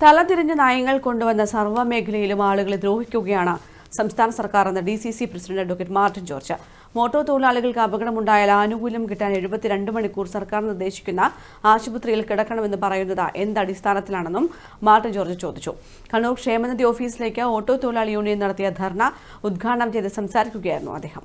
തലതിരിഞ്ഞ നയങ്ങൾ കൊണ്ടുവന്ന സർവ മേഖലയിലും ആളുകളെ ദ്രോഹിക്കുകയാണ് സംസ്ഥാന സർക്കാർ എന്ന് D C C president advocate Martin George. Motor തൊഴിലാളികൾക്ക് അപകടമുണ്ടായാൽ ആനുകൂല്യം കിട്ടാൻ എഴുപത്തിരണ്ട് മണിക്കൂർ സർക്കാർ നിർദ്ദേശിക്കുന്ന ആശുപത്രിയിൽ കിടക്കണമെന്ന് പറയുന്നത് എന്ത് അടിസ്ഥാനത്തിലാണെന്നും മാർട്ടിൻ ജോർജ് ചോദിച്ചു. കണ്ണൂർ ക്ഷേമനിധി ഓഫീസിലേക്ക് ഓട്ടോ തൊഴിലാളി യൂണിയൻ നടത്തിയ ധർണ ഉദ്ഘാടനം ചെയ്ത് സംസാരിക്കുകയായിരുന്നു അദ്ദേഹം.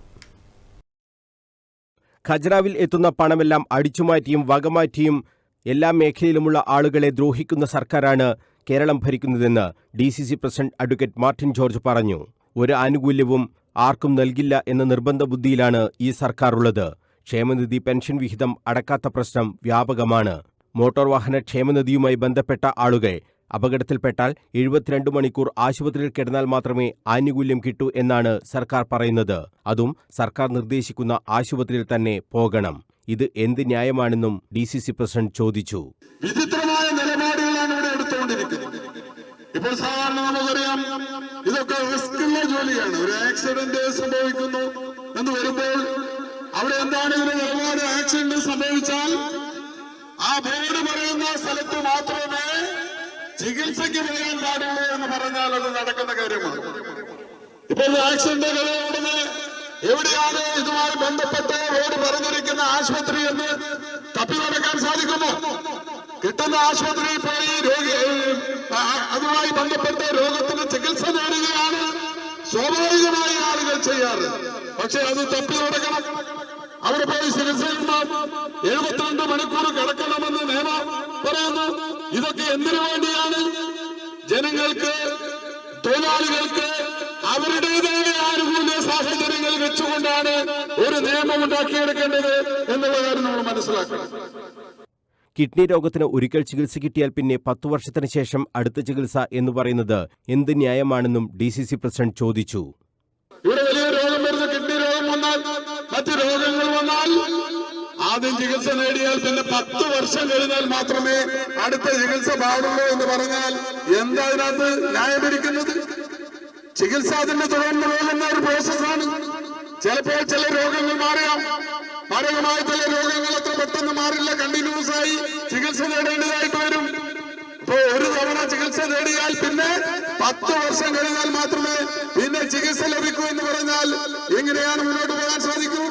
ഖജറാവിൽ എത്തുന്ന പണമെല്ലാം അടിച്ചുമാറ്റിയും വകമാറ്റിയും എല്ലാ മേഖലയിലുമുള്ള ആളുകളെ ദ്രോഹിക്കുന്ന സർക്കാരാണ് Keralam ഭരിക്കുന്നതെന്ന് D C C president advocate Martin George പറഞ്ഞു. ഒരു ആനുകൂല്യവും ആർക്കും നൽകില്ല എന്ന നിർബന്ധ ബുദ്ധിയിലാണ് ഈ സർക്കാർ ഉള്ളത് ക്ഷേമനിധി പെൻഷൻ വിഹിതം അടക്കാത്ത പ്രശ്നം വ്യാപകമാണ്. മോട്ടോർ വാഹന ക്ഷേമനിധിയുമായി ബന്ധപ്പെട്ട ആളുകൾ അപകടത്തിൽപ്പെട്ടാൽ എഴുപത്തിരണ്ട് മണിക്കൂർ ആശുപത്രിയിൽ കിടന്നാൽ മാത്രമേ ആനുകൂല്യം കിട്ടൂ എന്നാണ് സർക്കാർ പറയുന്നത്. അതും സർക്കാർ നിർദ്ദേശിക്കുന്ന ആശുപത്രിയിൽ തന്നെ പോകണം. ഇത് എന്ത് ന്യായമാണെന്നും ഡി സി സി പ്രസിഡന്റ് ചോദിച്ചു. ഇപ്പോൾ സാധാരണ നമുക്കറിയാം ഇതൊക്കെ റിസ്ക് ഉള്ള ജോലിയാണ്. ഒരു ആക്സിഡന്റ് സംഭവിക്കുന്നു എന്ന് വരുമ്പോൾ അവിടെ എന്താണ് ഇതിന് ഒരുപാട് ആക്സിഡന്റ് സംഭവിച്ചാൽ ആ ബോർഡ് പറയുന്ന സ്ഥലത്ത് മാത്രമേ ചികിത്സയ്ക്ക് പോകാൻ പാടുള്ളൂ എന്ന് പറഞ്ഞാൽ അത് നടക്കുന്ന കാര്യമാണ്. ഇപ്പോൾ ആക്സിഡന്റ് ഉടനെ എവിടെയാണ് ഇതുമായി ബന്ധപ്പെട്ട് റോഡ് പറഞ്ഞിരിക്കുന്ന ആശുപത്രി എന്ന് തപ്പി നടക്കാൻ സാധിക്കുമോ? കിട്ടുന്ന ആശുപത്രിയിൽ പോയി രോഗി അതുമായി ബന്ധപ്പെട്ട രോഗത്തിന് ചികിത്സ നേടുകയാണ്. സ്വാഭാവികമായി ആളുകൾ ചെയ്യാറ്. പക്ഷെ അത് തപ്പി നടക്കണം. അവർ പോയി ചികിത്സയുണ്ടാവും എഴുപത്തിരണ്ട് മണിക്കൂർ കിടക്കണമെന്ന് നിയമം പറയുന്നു. ഇതൊക്കെ എന്തിനു വേണ്ടിയാണ്? ജനങ്ങൾക്ക് തൊഴിലാളികൾക്ക് അവരുടേതായ ആനുകൂല്യ സാഹചര്യങ്ങൾ വെച്ചുകൊണ്ടാണ് ഒരു നിയമം ഉണ്ടാക്കിയെടുക്കേണ്ടത് എന്നുള്ള കാര്യം നമ്മൾ മനസ്സിലാക്കണം. കിഡ്നി രോഗത്തിന് ഒരിക്കൽ ചികിത്സ കിട്ടിയാൽ പിന്നെ പത്തു വർഷത്തിന് ശേഷം അടുത്ത ചികിത്സ എന്ന് പറയുന്നത് എന്ത് ന്യായമാണെന്നും ഡി സി സി പ്രസിഡന്റ് ചോദിച്ചു. രോഗം വന്നാൽ മറ്റു രോഗങ്ങൾ വന്നാൽ ആദ്യം ചികിത്സ നേടിയാൽ പിന്നെ പത്ത് വർഷം കഴിഞ്ഞാൽ മാത്രമേ അടുത്ത ചികിത്സ പാടുള്ളൂ എന്ന് പറഞ്ഞാൽ എന്താ അതിനകത്ത് ന്യായമിരിക്കുന്നത് ചികിത്സ അതിന്റെ തുടർന്ന് പോകുന്ന ഒരു പ്രോസസ്സാണ് ചിലപ്പോൾ ചില രോഗങ്ങൾ മാറിയാം. മാരകമായ ചില രോഗങ്ങൾ അത്ര പെട്ടെന്ന് മാറില്ല. ചികിത്സ നേടേണ്ടതായിട്ട് വരും. ഇപ്പൊ ഒരു തവണ ചികിത്സ നേടിയാൽ പിന്നെ പത്ത് വർഷം കഴിഞ്ഞാൽ മാത്രമേ പിന്നെ ചികിത്സ ലഭിക്കൂ എന്ന് പറഞ്ഞാൽ എങ്ങനെയാണ് മുന്നോട്ട് പോകാൻ സാധിക്കൂ?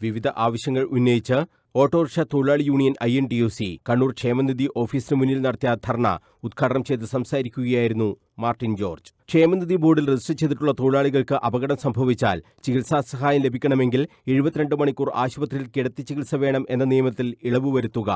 വിവിധ ആവശ്യങ്ങൾ ഉന്നയിച്ച് ഓട്ടോറിക്ഷ തൊഴിലാളി union I N T U C Kannur ക്ഷേമനിധി ഓഫീസിന് മുന്നിൽ നടത്തിയ ധർണ ഉദ്ഘാടനം ചെയ്ത് സംസാരിക്കുകയായിരുന്നു മാർട്ടിൻ ജോർജ്. ക്ഷേമനിധി ബോർഡിൽ രജിസ്റ്റർ ചെയ്തിട്ടുള്ള തൊഴിലാളികൾക്ക് അപകടം സംഭവിച്ചാൽ ചികിത്സാ സഹായം ലഭിക്കണമെങ്കിൽ എഴുപത്തിരണ്ട് മണിക്കൂർ ആശുപത്രിയിൽ കിടത്തി ചികിത്സ വേണം എന്ന നിയമത്തിൽ ഇളവ് വരുത്തുക.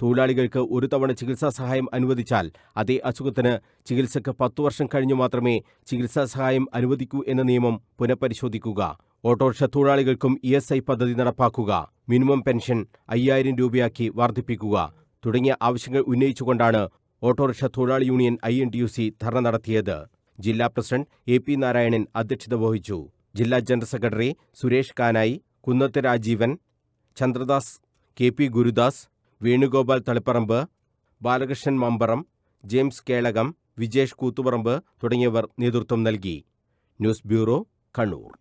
തൊഴിലാളികൾക്ക് ഒരു തവണ ചികിത്സാ സഹായം അനുവദിച്ചാൽ അതേ അസുഖത്തിന് ചികിത്സയ്ക്ക് പത്തു വർഷം കഴിഞ്ഞു മാത്രമേ ചികിത്സാ സഹായം അനുവദിക്കൂ എന്ന നിയമം പുനഃപരിശോധിക്കുക. ഓട്ടോറിക്ഷ തൊഴിലാളികൾക്കും ഇ എസ് ഐ പദ്ധതി നടപ്പാക്കുക. മിനിമം പെൻഷൻ അയ്യായിരം രൂപയാക്കി വർദ്ധിപ്പിക്കുക തുടങ്ങിയ ആവശ്യങ്ങൾ ഉന്നയിച്ചുകൊണ്ടാണ് ഓട്ടോറിക്ഷ തൊഴിലാളി union I N T U C dharna നടത്തിയത്. ജില്ലാ പ്രസിഡന്റ് എ പി നാരായണൻ അധ്യക്ഷത വഹിച്ചു. ജില്ലാ general secretary Suresh Kanayi Kunnath Rajeevan Chandradas K P Gurudas Venugopal Thaliparamba Balakrishnan Mambaram James Kelakam Vijesh Koothuparamba തുടങ്ങിയവർ നേതൃത്വം നൽകി. News bureau Kannur.